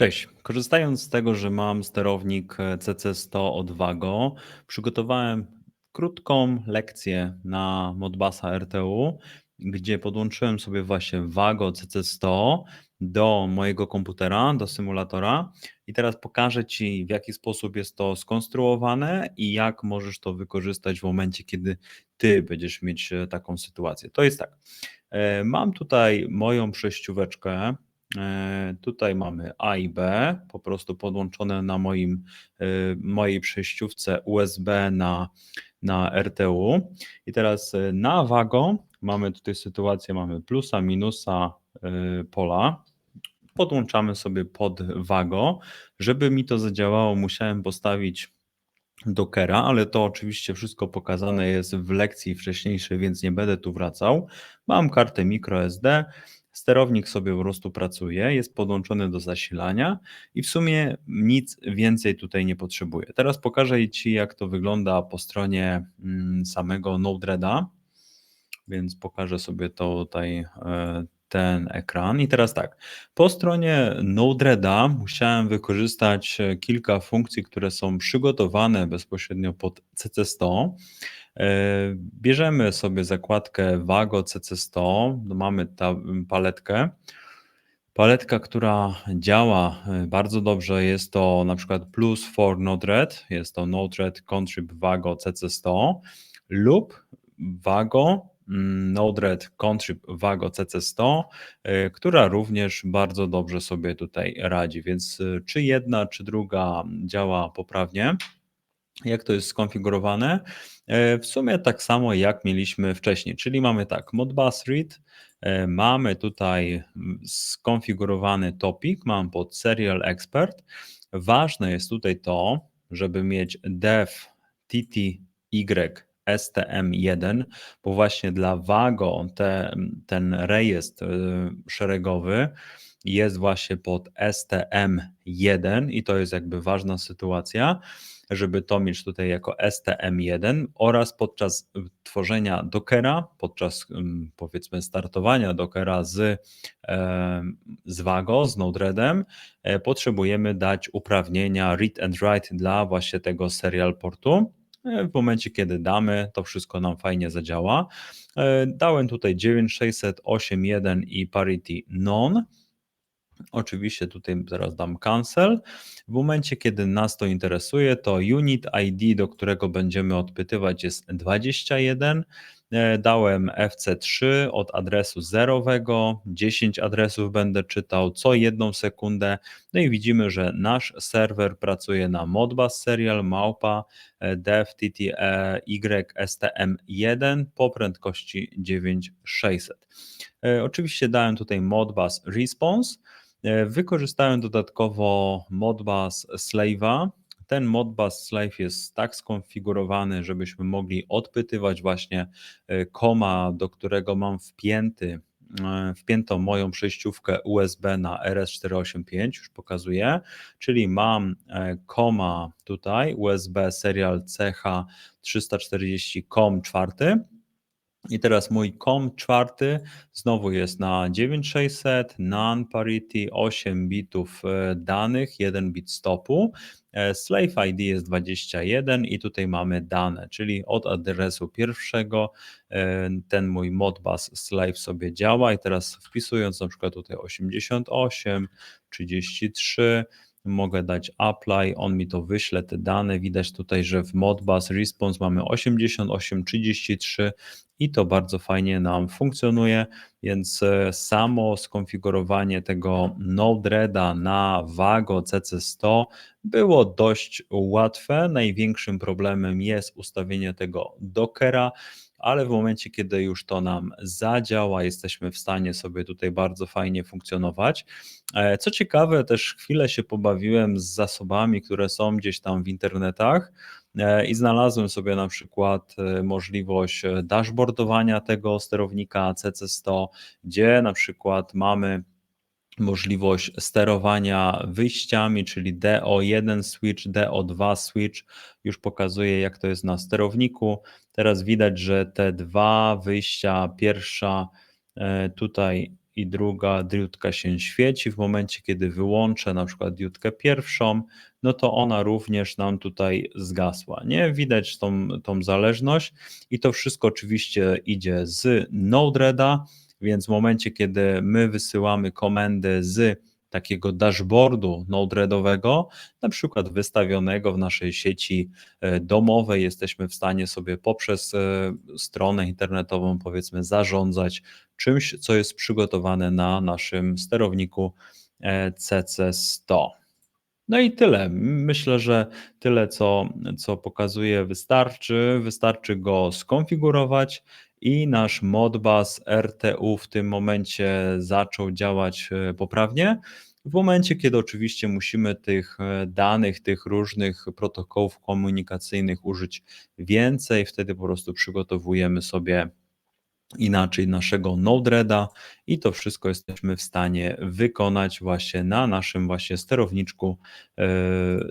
Cześć. Korzystając z tego, że mam sterownik e, CC100 od Wago, przygotowałem krótką lekcję na Modbusa RTU, gdzie podłączyłem sobie właśnie Wago CC100 do mojego komputera, do symulatora i teraz pokażę Ci, w jaki sposób jest to skonstruowane i jak możesz to wykorzystać w momencie, kiedy Ty będziesz mieć taką sytuację. To jest tak. e, Mam tutaj moją przejścióweczkę, Tutaj mamy A i B, po prostu podłączone na moim, e, mojej przejściówce USB na, na RTU. I teraz e, na Wago mamy tutaj sytuację, mamy plusa, minusa, pola. Podłączamy sobie pod Wago. Żeby mi to zadziałało, musiałem postawić Dockera, ale to oczywiście wszystko pokazane jest w lekcji wcześniejszej, więc nie będę tu wracał. Mam kartę microSD, sterownik sobie po prostu pracuje, jest podłączony do zasilania i w sumie nic więcej tutaj nie potrzebuję. Teraz pokażę Ci, jak to wygląda po stronie mm, samego Node-REDa, więc pokażę sobie to tutaj e, ten ekran. I teraz tak, po stronie Node-REDa musiałem wykorzystać e, kilka funkcji, które są przygotowane bezpośrednio pod CC100. E, bierzemy sobie zakładkę Wago CC100, no mamy tę paletkę. Paletka, która działa e, bardzo dobrze, jest to na przykład Plus for Node-RED, jest to Node-RED Contrib Wago CC100 lub Wago Mm, Node-RED Contrib Vago CC100, y, która również bardzo dobrze sobie tutaj radzi. Więc czy jedna, czy druga działa poprawnie? Jak to jest skonfigurowane? Y, w sumie tak samo jak mieliśmy wcześniej, czyli mamy tak, Modbus Read, mamy tutaj mm, skonfigurowany topic, mam pod Serial Expert. Ważne jest tutaj to, żeby mieć dev tty STM1, bo właśnie dla Wago te, ten rejestr y, szeregowy jest właśnie pod STM1 i to jest jakby ważna sytuacja, żeby to mieć tutaj jako STM1 oraz podczas tworzenia Dockera, podczas powiedzmy startowania Dockera z, z Wago, z Node-REDem, e, potrzebujemy dać uprawnienia read and write dla właśnie tego serial portu. E, w momencie, kiedy damy, to wszystko nam fajnie zadziała. E, dałem tutaj 9600, 8.1 i parity non. Oczywiście tutaj teraz dam cancel. W momencie, kiedy nas to interesuje, to unit ID, do którego będziemy odpytywać jest 21. E, dałem FC3 od adresu zerowego, 10 adresów będę czytał co jedną sekundę. No i widzimy, że nasz serwer pracuje na Modbus Serial Małpa e, dev ystm1 po prędkości 9600. E, oczywiście dałem tutaj Modbus Response. Wykorzystałem dodatkowo Modbus Slave'a, ten Modbus Slave jest tak skonfigurowany, żebyśmy mogli odpytywać właśnie e, koma, do którego mam wpięty e, wpiętą moją przejściówkę USB na RS485, już pokazuję, czyli mam e, koma tutaj USB serial CH340 COM 4 i teraz mój COM czwarty znowu jest na 9600, non parity, 8 bitów danych, 1 bit stopu. E, slave ID jest 21 i tutaj mamy dane, czyli od adresu pierwszego e, ten mój Modbus slave sobie działa i teraz wpisując na przykład tutaj 88, 33, mogę dać apply, on mi to wyśle te dane. Widać tutaj, że w Modbus Response mamy 8833 i to bardzo fajnie nam funkcjonuje, więc e, samo skonfigurowanie tego Node-REDa na Vago CC100 było dość łatwe. Największym problemem jest ustawienie tego Dockera, ale w momencie, kiedy już to nam zadziała, jesteśmy w stanie sobie tutaj bardzo fajnie funkcjonować. E, co ciekawe, też chwilę się pobawiłem z zasobami, które są gdzieś tam w internetach e, i znalazłem sobie na przykład e, możliwość dashboardowania tego sterownika CC100, gdzie na przykład mamy możliwość sterowania wyjściami, czyli DO1 switch, DO2 switch. Już pokazuje, jak to jest na sterowniku. Teraz widać, że te dwa wyjścia, pierwsza e, tutaj i druga diodka się świeci. W momencie, kiedy wyłączę na przykład diodkę pierwszą, no to ona również nam tutaj zgasła. Nie widać tą, tą zależność i to wszystko oczywiście idzie z Node-REDa, więc w momencie, kiedy my wysyłamy komendy z takiego dashboardu Node-REDowego, na przykład wystawionego w naszej sieci e, domowej, jesteśmy w stanie sobie poprzez e, stronę internetową, powiedzmy, zarządzać czymś, co jest przygotowane na naszym sterowniku e, CC100. No i tyle. Myślę, że tyle, co, co pokazuje, wystarczy. Wystarczy go skonfigurować i nasz Modbus RTU w tym momencie zaczął działać e, poprawnie. W momencie, kiedy oczywiście musimy tych e, danych, tych różnych protokołów komunikacyjnych użyć więcej, wtedy po prostu przygotowujemy sobie inaczej naszego Node-REDa i to wszystko jesteśmy w stanie wykonać właśnie na naszym właśnie sterowniczku e,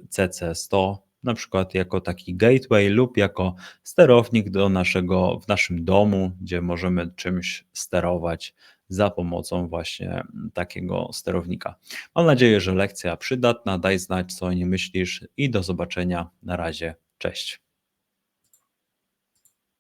CC100, na przykład jako taki gateway lub jako sterownik do naszego, w naszym domu, gdzie możemy czymś sterować za pomocą właśnie takiego sterownika. Mam nadzieję, że lekcja przydatna. Daj znać, co o niej myślisz i do zobaczenia. Na razie. Cześć.